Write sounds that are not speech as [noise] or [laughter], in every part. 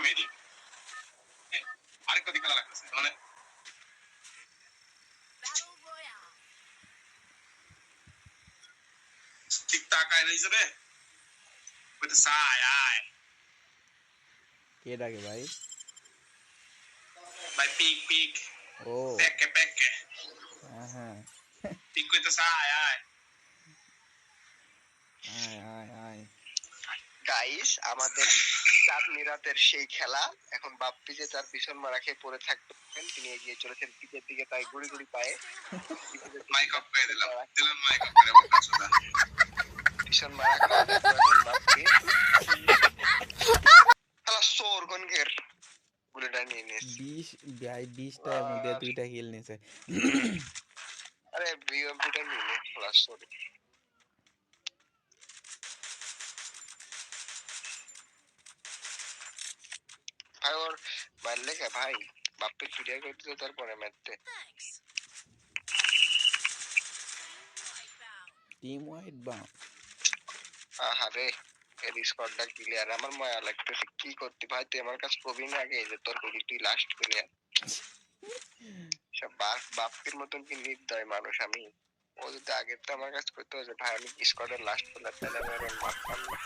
Mary আরেকটা দিকে লাগতেছে মানে ঠিক তাকায় রয়েছে রে। কইতে আয় আয়। কে ডাকে ভাই? ভাই পিক পিক। ও। প্যাকে প্যাকে। হ্যাঁ হ্যাঁ। পিক আয় আয়। আয় আয় আয়। গাইস আমাদের চাঁদ নিরাতের সেই খেলা। এখন বাপ্পি যে তার পিছন মারা খেয়ে পড়ে থাকবেন তিনি এগিয়ে চলেছেন পিচের দিকে তাই গুড়ি গুড়ি পায়ে। মাইক অফ করে দিলাম। দিলাম মাইক অফ করে আমার কাছে পিছন মারা এখন বাপ্পি। হ্যালো সোর গনগের গুলিটা নিয়ে নিয়েছে। বিশ ভাই বিশটার মধ্যে দুইটা কিল নিছে আরে বিএমপিটা নিয়ে নে প্লাস সরি ভাই ওর কে? ভাই বাপ্পি ফিরিয়া করে দিল তারপরে. টিম ওয়াইড বাম আহারে এর স্কোয়াডটা ক্লিয়ার আমার মায়া লাগতেছে কি করতে? ভাই তুই আমার কাছে প্রবীণ আগে যে তোর কবি তুই লাস্ট প্লেয়ার সব বাপ- বাপ্পির মতন কি নির্দয় মানুষ আমি? ও যদি আগের তো আমার কাছে করতে যে ভাই আমি স্কোয়াডের লাস্ট প্লেয়ার তাহলে আমি আর ওর মারতাম না।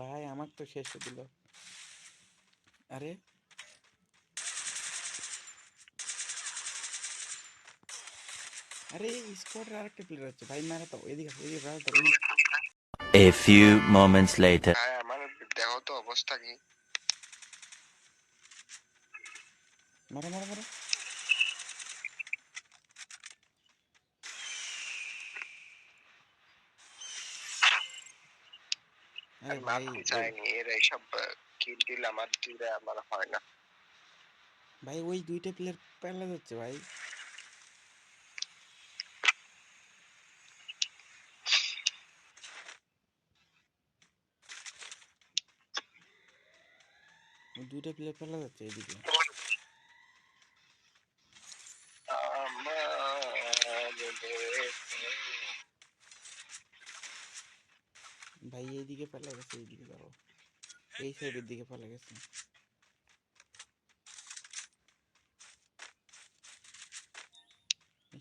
ভাই আমার তো শেষ দিল আরে। আরে স্কোয়াডের আরেকটা প্লেয়ার আছে। ভাই মারা তো এদিকে এদিকে মারা তো। A few moments later. ভাই আমার দেহ তো অবস্থা কি? মারা মারো। ভাই চাইনি এর এইসব কিল টিল আমার দিলে আমার হয় না। ভাই ওই দুইটা প্লেয়ার পাল্লা যাচ্ছে ভাই। দুইটা প্লেয়ার পাল্লা যাচ্ছে এদিকে। ভাই এইদিকে পাল্লা গেছে এইদিকে দাও এই সাইডের দিকে পাল্লা গেছে।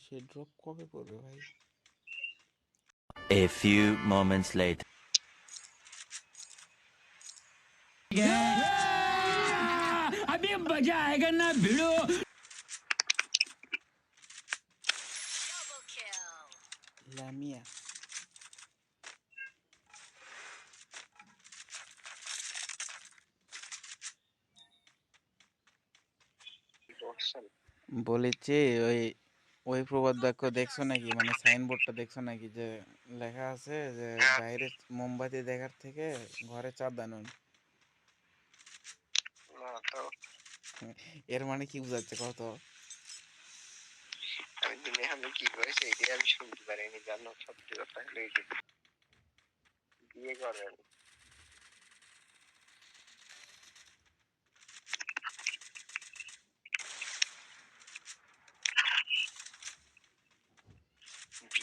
সে ড্রপ কবে পড়বে ভাই? A few moments later. Double বলেছি ওই ওই প্রবাদ বাক্য দেখছ নাকি? মানে সাইনবোর্ডটা দেখছ নাকি? যে লেখা আছে যে। বাইরে মোমবাতি দেখার থেকে ঘরে চাঁদ আনুন এর মানে কি বুঝাচ্ছে কত আমি দিনে আমি কি করেছি এটাই আমি শুনতে পারিনি জানো সত্যি কথা হলো বিয়ে করেন।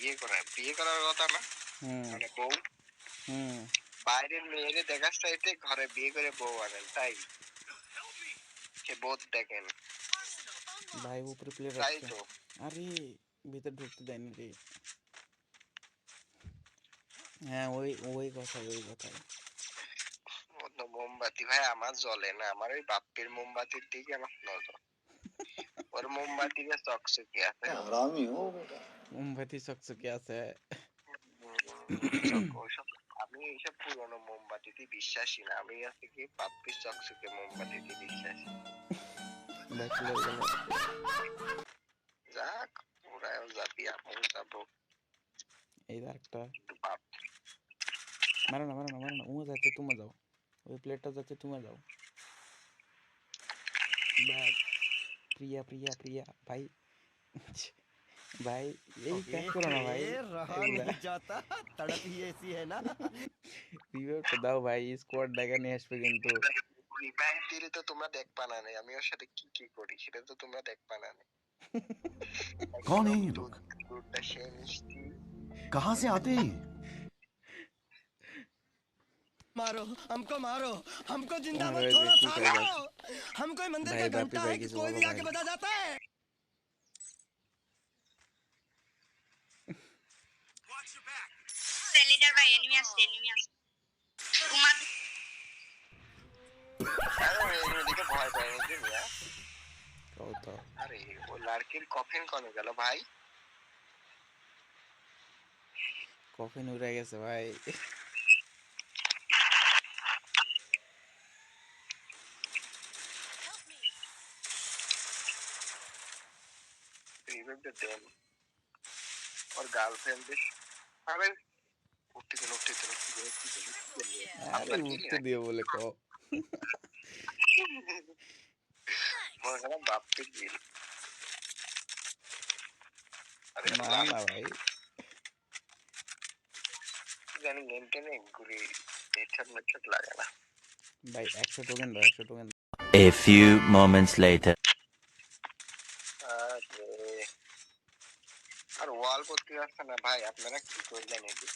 বিয়ে করা বিয়ে করার কথা না। মানে বউ। বাইরের মেয়েরে দেখার চাইতে ঘরে বিয়ে করে বউ আনেন তাই? সে বোধ দেখেন। ভাই উপরে তাই তো। আরে ভিতর ঢুকতে দেয়নি রে। হ্যাঁ ওই ওই কথা ওই কথা মোমবাতি ভাই আমার জ্বলে না। আমার ওই বাপ্পির মোমবাতির দিকে আমার নজর। [laughs] ওর মোমবাতিটা চকচকে আছে। হ্যাঁ, আমিও মোমবাতি চকচকে আছে। আমি এইসব পুরনো মোমবাতিতে বিশ্বাসী না। আমি আছে কি পাপ্পি চকচকে মোমবাতিতে বিশ্বাসী। যাক ওরাও যাবি। এই একটা। মারো না মারো না মারো না। ও যাচ্ছে যাও। ওই প্লেটটা যাচ্ছে তুমি যাও। ব্যাস। প্রিয়া প্রিয়া প্রিয়া ভাই [laughs] ভাই এই কাজ করো না ভাই रहा नहीं जाता तड़प ही ऐसी है ना রিভিউটা দাও ভাই স্কোয়াড দেখা নিয়ে আসবে কিন্তু রিভাইভ দিলে তো তোমরা দেখবা না নে। আমি ওর সাথে কি কি করি সেটা তো তোমরা দেখবা না নে। [laughs] कौन है ये लोग দুধ- দুধটা সে মিষ্টি कहाँ से आते हैं मारो हमको मारो हमको ज़िंदा मत छोड़ो छोड़ो हम कोई मंदिर का घंटा है कि कोई भी आके बता जाता है? अरे कॉफिन कौन गया भाई? कॉफिन हो रहा है भाई? রিভেভ দে দেন ওর গার্লফ্রেন্ড আরে উঠতে গেল উঠতে গেল উঠতে গেল উঠতে গেল উঠতে গেল আরে আপনার কি উঠতে দিও বলে কও মনে করেন বাপকে গিল আরে না না ভাই জানি গেম টেনে ঘুরি হেডশট মেডশট লাগে না ভাই একশো টোকেন দাও একশো token A few moments later. আরে আর ওয়াল করতে আসছে না ভাই আপনারা কি করলেন এটি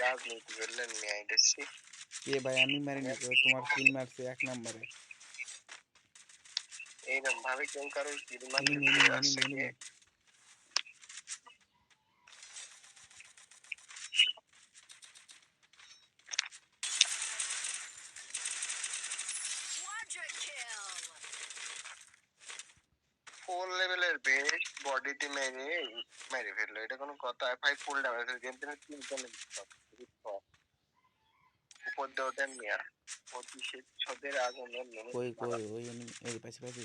রাজনীতি করলেন নিয়ে আইতেছি কে ভাই আমি মারিনি কেউ তোমার কিল মারছে এক নম্বরে এইরকম ভাবে কেউ কারও কিল আমি মারতে মেনি চলে আমি আসছে মেনি কে? Quadra kill. ফুল লেভেলের বেশ বডিতে মেরে মেরে ফেলল। এটা কোনো কথা ভাই ফুল ড্যামেজ গেম টেনে তিনটা উপর দিয়ে ওঠেন মিয়া প্রতিশোধ ছদের আগুনের কই কই ওই এই পাশে পাশে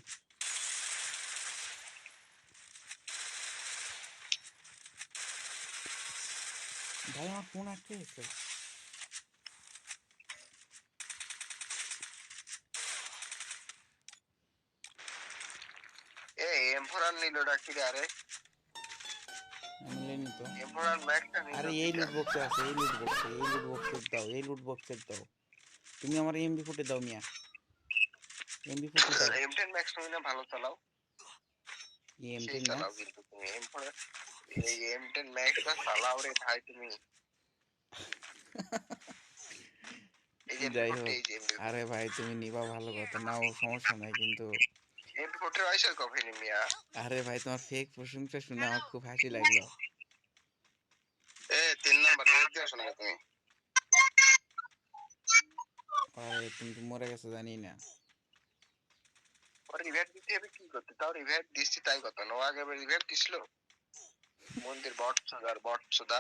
ভাই আমার ফোন আটকে গেছে এ এমফোরার নিল ডাকি আরে। আমি তো। এমফোরার ম্যাক্সটা নিল আরে এই লুট বক্সে আছে। এই লুট বক্সে এই লুট বক্সের দাও এই লুট বক্সের দাও। তুমি আমার এমবি ফুটে দাও মিয়া। এমবি ফুটে দাও। এম10 ম্যাক্স তুমি না ভালো চালাও। এম সেই টেন চালাও কিন্তু তুমি। এমফোরার এই এম10 ম্যাক্সটা চালাও রে ভাই তুমি। এই যে যাই হোক। এই যে M40 আরে ভাই তুমি নিবা ভালো কথা। নাও সমস্যা নাই কিন্তু M40 আইসার কফি নি মিয়া আরে ভাই তোমার ফেক প্রশংসা শুনে আমার খুব হাসি লাগল এ তিন নাম্বার রেড দিয়ে শোনা তুমি আরে তুমি তো মরে গেছো জানি না ওর রিভাইভ দিতে হবে কি করতে তাও রিভাইভ দিচ্ছি তাই কথা না ও আগে রিভাইভ দিছিল মন্দির বট সুদার বট সুদা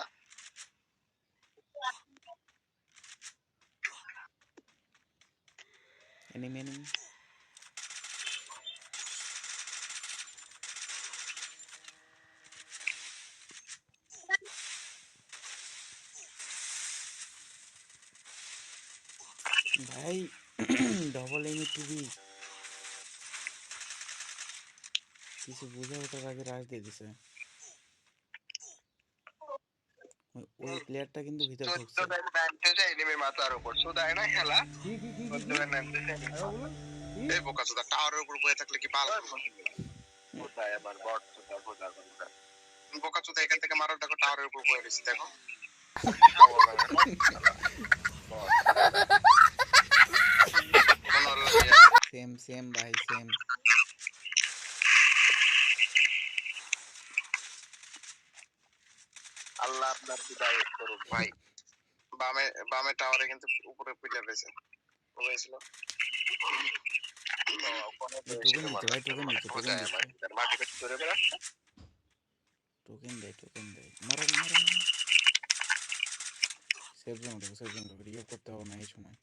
এনিমি এনিমি ভাই ডবল এমি টুবি কিছু বুঝে ওঠার আগে রাজ দিয়ে দিছে। ওই- প্লেয়ারটা কিন্তু ভিতরে ঢুকছে। এনিমির মাথার উপর। সুদায় না খেলা? এই বোকা চোদা টাওয়ারের উপর বয়ে থাকলে কি সুদায় আবার বট সুদা সুদা সুদা বোকা চোদা এখান থেকে মারো দেখো টাওয়ারের উপর বয়ে রয়েছে দেখো। [laughs] সেম সেম ভাই সেম আল্লাহ আপনার বিদায় করুক ভাই। বামে বামে টাওয়ারে কিন্তু উপরে পিলে রয়েছে। হয়েছিল টোকেন দেয় টোকেন দেয়। জোন ঢোকে জোন ঢোকে। করতে হবে না এই সময়।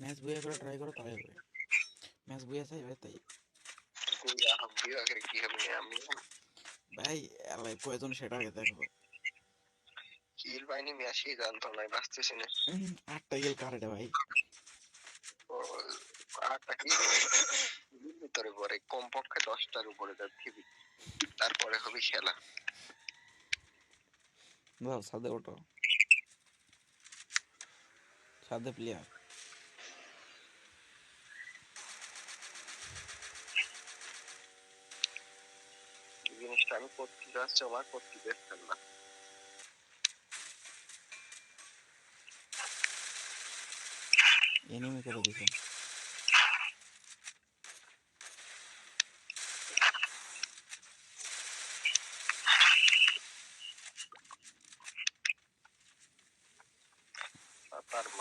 ম্যাচ বইয়া করে ট্রাই করো তাই হবে ম্যাচ তাই আখের কি হবে আমি ভাই আলাই কয়জন সেটা আগে দেখো কিল না আটটা কারেটে ভাই আটটা কি ভিতরে পরে কমপক্ষে দশটার উপরে তারপরে হবে খেলা দাও সাদে ওঠো সাদে player tane Kotkilasya var. Kotkilasya var. Yeni mi kırılıyorsun? Atarım